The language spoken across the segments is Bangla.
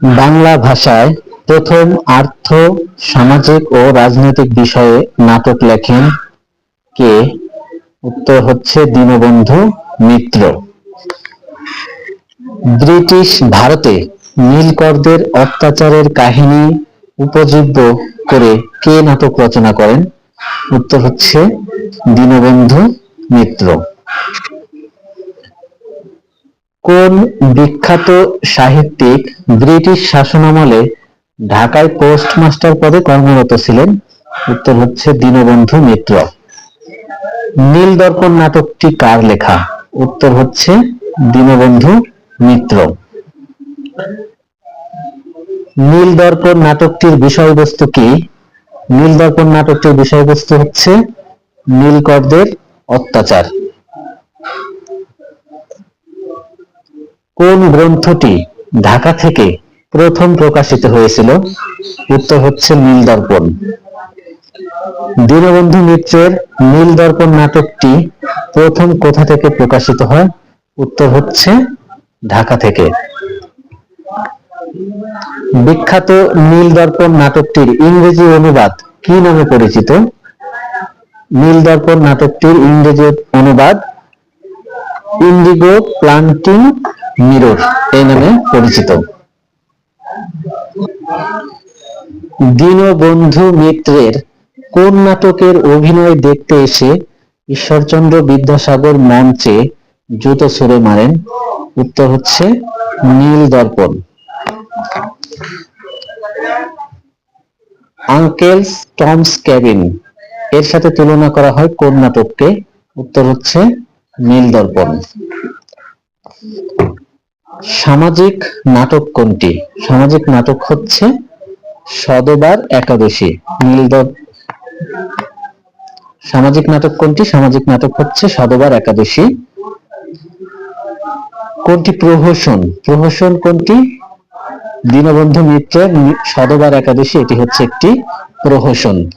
বাংলা ভাষায় প্রথম আর্থ, সামাজিক ও রাজনৈতিক বিষয়ে নাটক লেখেন কে? উত্তর হচ্ছে দীনবন্ধু মিত্র। ব্রিটিশ ভারতে নীলকরদের অত্যাচারের কাহিনী উপজীব্য করে কে নাটক রচনা করেন? উত্তর হচ্ছে দীনবন্ধু মিত্র। কোন বিখ্যাত সাহিত্যিক ব্রিটিশ শাসনামলে ঢাকায় পোস্টমাস্টার পদে কর্মরত ছিলেন? উত্তর হচ্ছে দীনবন্ধু মিত্র। নীল দর্পণ নাটকটি কার লেখা? উত্তর হচ্ছে দীনবন্ধু মিত্র। নীল দর্পণ নাটকটির বিষয়বস্তু কি? নীল দর্পণ নাটকটির বিষয়বস্তু হচ্ছে নীলকরদের অত্যাচার। কোন গ্রন্থটি ঢাকা থেকে প্রথম প্রকাশিত হয়েছিল? উত্তর হচ্ছে নীল দর্পণ দীনবন্ধু মিত্রের নীল দর্পণ নাটকটি প্রথম কোথা থেকে প্রকাশিত হয়? উত্তর হচ্ছে ঢাকা থেকে। বিখ্যাত নীল দর্পণ নাটকটির ইংরেজি অনুবাদ কি নামে পরিচিত? নীল দর্পণ নাটকটির ইংরেজি অনুবাদ ইন্ডিগো প্লান্টিং মিরর, এই নামে পরিচিত। দীনবন্ধু মিত্রের কোন নাটকের অভিনয় দেখতে এসে ঈশ্বরচন্দ্র বিদ্যাসাগর মঞ্চে জুতো ছুড়ে মারেন? উত্তর হচ্ছে নীল দর্পণ। আঙ্কেলস টমস ক্যাবিন, এর সাথে তুলনা করা হয় কোন নাটককে? উত্তর হচ্ছে নীল দর্পণ। সামাজিক নাটক কোনটি? সামাজিক নাটক হচ্ছে সদবার একাদশী নীল দর- সামাজিক নাটক কোনটি? সামাজিক নাটক হচ্ছে সদবার একাদশী। কোনটি প্রহসন? প্রহসন কোনটি? দীনবন্ধু মিত্রের সদবার একাদশী, এটি হচ্ছে একটি প্রহসন।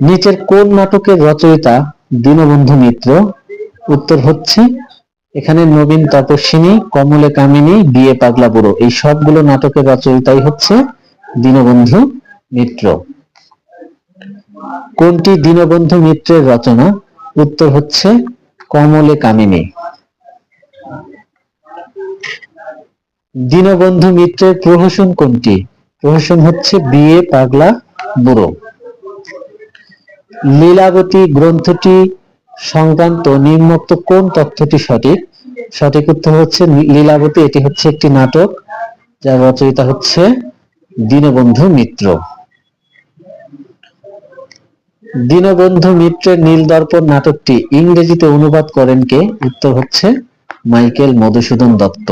নিচের কোন নাটকের রচয়িতা দীনবন্ধু মিত্র? উত্তর হচ্ছে এখানে নবীন তপস্বিনী, কমলে কামিনী, বিয়ে পাগলা বুড়ো। এই সবগুলো নাটকের রচয়িতাই হচ্ছে দীনবন্ধু মিত্র। কোনটি দীনবন্ধু মিত্রের রচনা? উত্তর হচ্ছে কমলে কামিনী। দীনবন্ধু মিত্রের প্রহসন কোনটি? প্রহসন হচ্ছে বিয়ে পাগলা বুড়ো। লীলাবতী গ্রন্থটি সংক্রান্ত নিম্নোক্ত কোন তথ্যটি সঠিক? সঠিক উত্তর হচ্ছে লীলাবতী। এটি হচ্ছে একটি নাটক, যার রচয়িতা হচ্ছে দীনবন্ধু মিত্র। দীনবন্ধু মিত্রের নীল দর্পণ নাটকটি ইংরেজিতে অনুবাদ করেন কে? উত্তর হচ্ছে মাইকেল মধুসূদন দত্ত।